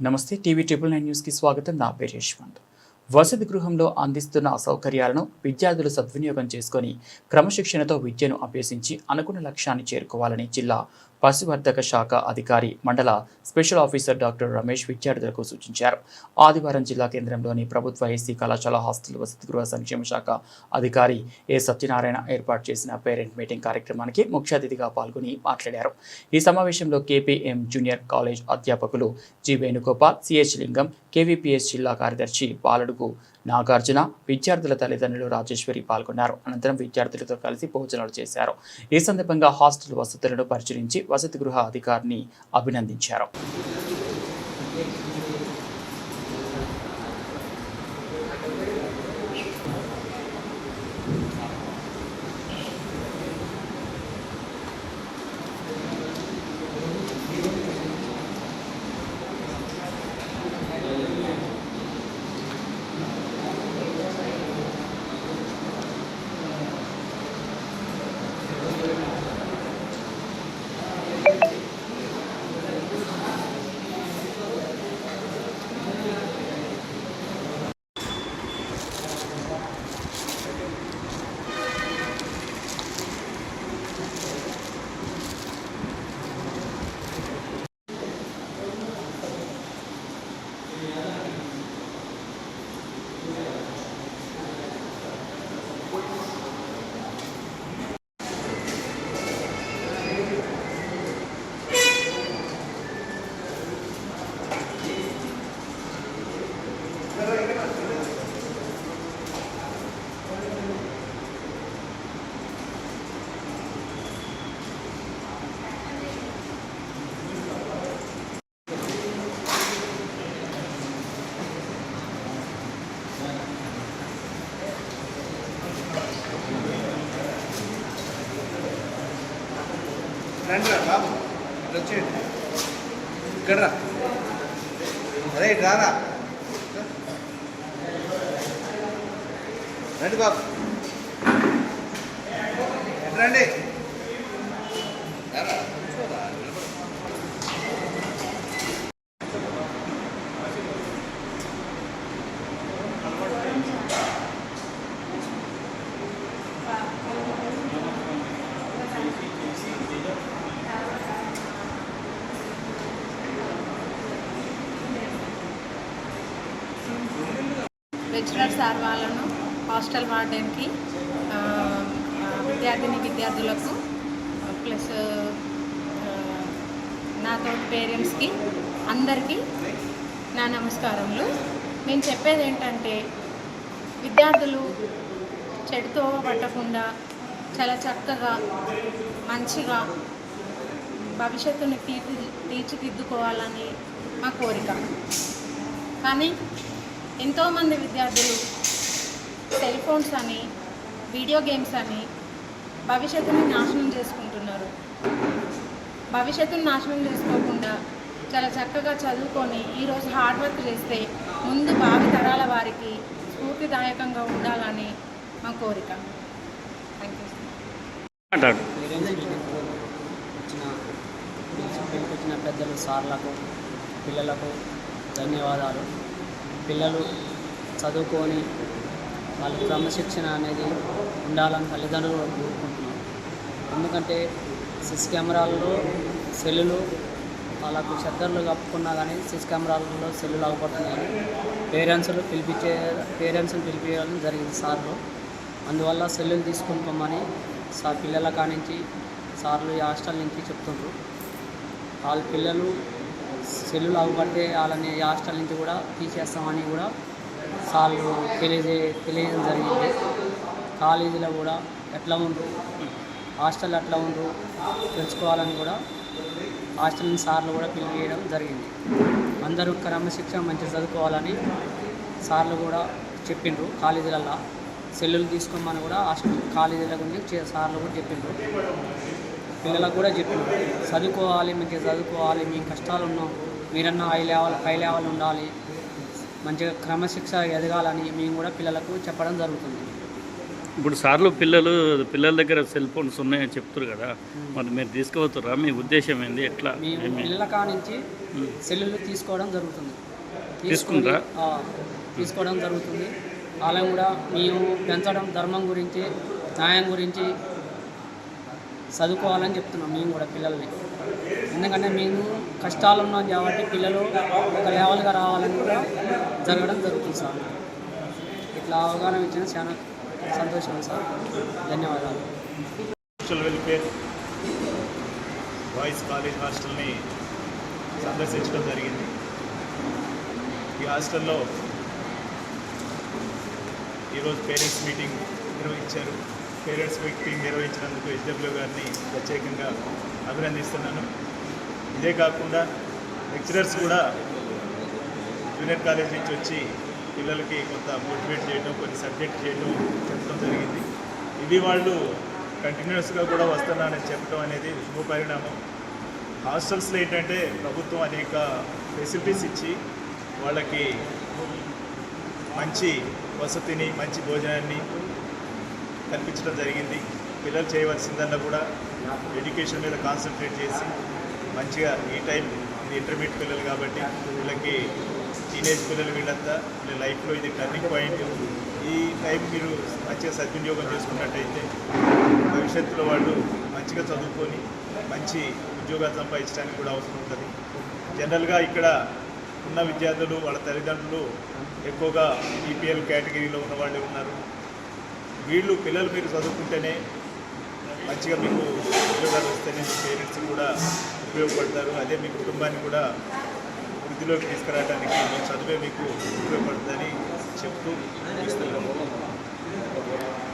నమస్తే TV triple nine న్యూస్కి స్వాగతం. నా పేరు యశ్వంత్. వసతి గృహంలో అందిస్తున్న సౌకర్యాలను విద్యార్థులు సద్వినియోగం చేసుకొని క్రమశిక్షణతో విద్యను అభ్యసించి అనుకున్న లక్ష్యాన్ని చేరుకోవాలని జిల్లా పశువర్ధక శాఖ అధికారి మండల స్పెషల్ ఆఫీసర్ డాక్టర్ రమేష్ విద్యార్థులకు సూచించారు. ఆదివారం జిల్లా కేంద్రంలోని ప్రభుత్వ ఎస్సీ కళాశాల హాస్టల్ వసతి గృహ సంక్షేమ శాఖ అధికారి ఏ సత్యనారాయణ ఏర్పాటు చేసిన పేరెంట్ మీటింగ్ కార్యక్రమానికి ముఖ్య అతిథిగా పాల్గొని మాట్లాడారు. ఈ సమావేశంలో కేపీఎం జూనియర్ కాలేజ్ అధ్యాపకులు G Venugopal CH Lingam KVPS జిల్లా కార్యదర్శి పాలడుగు నాగార్జున విద్యార్థుల తల్లిదండ్రులు రాజేశ్వరి పాల్గొన్నారు. అనంతరం విద్యార్థులతో కలిసి భోజనాలు చేశారు. ఈ సందర్భంగా హాస్టల్ వసతులను పరిశీలించి వసతి గృహ అధికారిని అభినందించారు. Yeah. రండి రా బాబు. ఇటు వచ్చేయండి. ఇక్కడ రా. అరే రారా. రండి బాబు. ఇటు రండి? రారా, లెక్చరర్ సార్ వాళ్ళను హాస్టల్ వార్డెన్కి విద్యార్థిని విద్యార్థులకు ప్లస్ నాతో పేరెంట్స్కి అందరికీ నా నమస్కారములు. నేను చెప్పేది ఏంటంటే విద్యార్థులు చెడుతో పట్టకుండా చాలా చక్కగా మంచిగా భవిష్యత్తుని తీర్చి తీర్చిదిద్దుకోవాలని మా కోరిక. కానీ ఎంతోమంది విద్యార్థులు సెల్ ఫోన్స్ అని వీడియో గేమ్స్ అని భవిష్యత్తుని నాశనం చేసుకుంటున్నారు. భవిష్యత్తుని నాశనం చేసుకోకుండా చాలా చక్కగా చదువుకొని ఈరోజు హార్డ్ వర్క్ చేస్తే ముందు భావి తరాల వారికి స్ఫూర్తిదాయకంగా ఉండాలని మా కోరిక. థ్యాంక్ యూ వచ్చిన పెద్దలు సార్లకు పిల్లలకు ధన్యవాదాలు. పిల్లలు చదువుకొని వాళ్ళ క్రమశిక్షణ అనేది ఉండాలని తల్లిదండ్రులు కోరుకుంటున్నారు. ఎందుకంటే సిస్ కెమెరాలలో సెల్లులు వాళ్ళకు శ్రద్ధలు కప్పుకున్నా కానీ సిస్ కెమెరాలలో సెల్లులు అవ్వబడుతున్నాయి పేరెంట్స్లు పిలిపించే పేరెంట్స్ని పిలిపించడం జరిగింది సార్లు. అందువల్ల సెల్లులు తీసుకొని సార్ పిల్లల కానించి సార్లు ఈ హాస్టల్ నుంచి చెప్తుండ్రు. వాళ్ళ పిల్లలు సెల్లులు అవ్వబట్టే వాళ్ళని హాస్టల్ నుంచి కూడా తీసేస్తామని కూడా సార్లు తెలియజే తెలియడం జరిగింది. కాలేజీలో కూడా ఎట్లా ఉండరు? హాస్టల్ ఎట్లా ఉండరు? తెలుసుకోవాలని కూడా హాస్టల్ సార్లు కూడా పిలిపియడం జరిగింది. అందరూ క్రమశిక్షణ మంచిగా చదువుకోవాలని సార్లు కూడా చెప్పిండ్రు కాలేజీలల్లో. సెల్లులు తీసుకోమని కూడా హాస్టల్ కాలేజీల గురించి సార్లు కూడా చెప్పిండ్రు. పిల్లలకు కూడా చెప్పిండ్రు చదువుకోవాలి మంచిగా చదువుకోవాలి మీ కష్టాలు ఉన్నాం మీరన్నా హై లెవెల్ హై లెవెల్ ఉండాలి మంచిగా క్రమశిక్ష ఎదగాలని మేము కూడా పిల్లలకు చెప్పడం జరుగుతుంది. ఇప్పుడు సార్లు పిల్లలు పిల్లల దగ్గర సెల్ ఫోన్స్ ఉన్నాయని చెప్తారు కదా. మరి మీరు తీసుకుపోతారా మీ ఉద్దేశం ఏంది? ఎట్లా? మేము? పిల్లల కానించి సెల్లులు తీసుకోవడం జరుగుతుంది. తీసుకుంటారా? తీసుకోవడం జరుగుతుంది. వాళ్ళని కూడా మేము పెంచడం ధర్మం గురించి న్యాయం గురించి చదువుకోవాలని చెప్తున్నాం మేము కూడా పిల్లల్ని. ఎందుకంటే మేము కష్టాలు ఉన్నాం కాబట్టి పిల్లలు ఒక లెవెల్గా రావాలని కూడా జరగడం జరుగుతుంది సార్. ఇట్లా అవగాహన ఇచ్చిన చాలా సంతోషం సార్. ధన్యవాదాలు. సోషల్ వెల్ఫేర్ బాయ్స్ కాలేజ్ హాస్టల్ని సందర్శించడం జరిగింది. ఈ హాస్టల్లో ఈరోజు పేరెంట్స్ మీటింగ్ నిర్వహించారు. పేరెంట్స్ మీటింగ్ నిర్వహించినందుకు హెచ్డబ్ల్యూ గారిని ప్రత్యేకంగా అభినందిస్తున్నాను. ఇదే కాకుండా లెక్చరర్స్ కూడా జూనియర్ కాలేజ్ నుంచి వచ్చి పిల్లలకి కొంత మోటివేట్ చేయడం కొన్ని సబ్జెక్ట్ చేయడం చెప్పడం జరిగింది. ఇది వాళ్ళు కంటిన్యూస్గా కూడా వస్తున్నానని చెప్పడం అనేది శుభపరిణామం హాస్టల్స్లో ఏంటంటే ప్రభుత్వం అనేక ఫెసిలిటీస్ ఇచ్చి వాళ్ళకి మంచి వసతిని మంచి భోజనాన్ని కల్పించడం జరిగింది. పిల్లలు చేయవలసిందల్లా కూడా ఎడ్యుకేషన్ మీద కాన్సన్ట్రేట్ చేసి మంచిగా ఈ టైం ఇది ఇంటర్మీడియట్ పిల్లలు కాబట్టి వీళ్ళకి టీనేజ్ పిల్లలు వీళ్ళంతా వీళ్ళ లైఫ్లో ఇది టర్నింగ్ పాయింట్. ఈ టైం మీరు మంచిగా సద్వినియోగం చేసుకున్నట్టయితే భవిష్యత్తులో వాళ్ళు మంచిగా చదువుకొని మంచి ఉద్యోగాలు సంపాదించడానికి కూడా అవసరం ఉంటుంది. జనరల్గా ఇక్కడ ఉన్న విద్యార్థులు వాళ్ళ తల్లిదండ్రులు ఎక్కువగా ఈపీఎల్ కేటగిరీలో ఉన్న వాళ్ళే ఉన్నారు. వీళ్ళు పిల్లలు మీరు చదువుకుంటేనే మంచిగా మీకు ఉద్యోగాలు వస్తేనే మీ పేరెంట్స్ కూడా ఉపయోగపడతారు. అదే మీ కుటుంబాన్ని కూడా వృద్ధిలోకి తీసుకురావడానికి మీ చదువే మీకు ఉపయోగపడుతుందని చెప్తూ ఇస్తున్నాము